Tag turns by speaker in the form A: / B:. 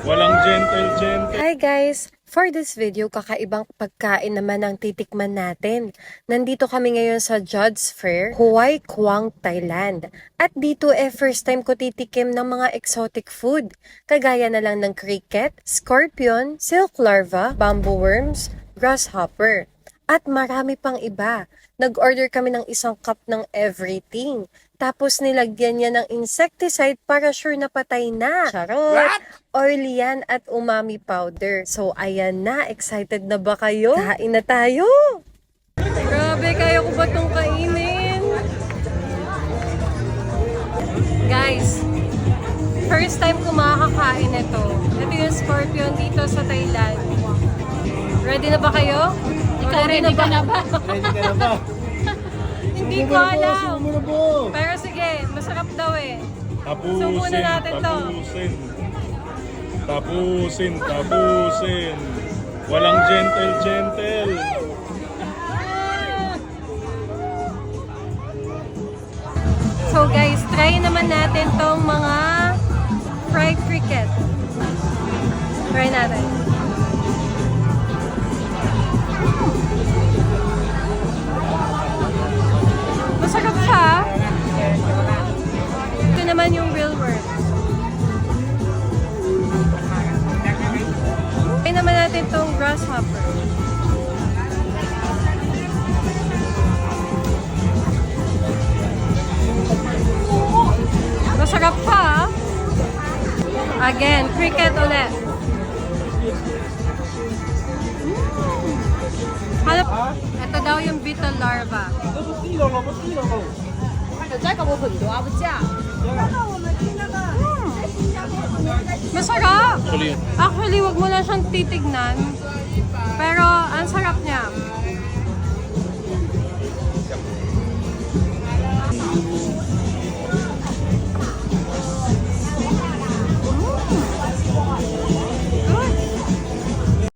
A: Walang gentle-gentle.
B: Hi guys! For this video, kakaibang pagkain naman ang titikman natin. Nandito kami ngayon sa Jod's Fair, Huay Quang, Thailand. At dito eh first time ko titikim ng mga exotic food. Kagaya na lang ng cricket, scorpion, silk larva, bamboo worms, grasshopper. At marami pang iba. Nag-order kami ng isang cup ng everything. Tapos nilagyan niya ng insecticide para sure na patay na. Charot! Oily yan at umami powder. So ayan na, excited na ba kayo? Kain na tayo! Grabe, kaya ko ba itong kainin? Guys, first time ko makakakain ito. Ito yung scorpion dito sa Thailand. Ready na ba kayo? Ikaw ready, na ba? na ba?
A: Ready ka na ba?
B: Hindi ko alam. Pero sige, masarap daw eh.
A: Tapusin,
B: Subukan na natin to.
A: tapusin. Tapusin, tapusin. Walang gentle-gentle.
B: So guys, try naman natin tong mga fried cricket. Try natin. naman yung real worm. Try naman natin tong grasshopper. Masarap pa. ah. Again, cricket ulit. Hanap, ito daw yung beetle larva.
C: 有这个我很多啊，不 Hmm.
B: Masarap!
A: Actually,
B: wag mo na siyang titignan. Pero, ang sarap niya.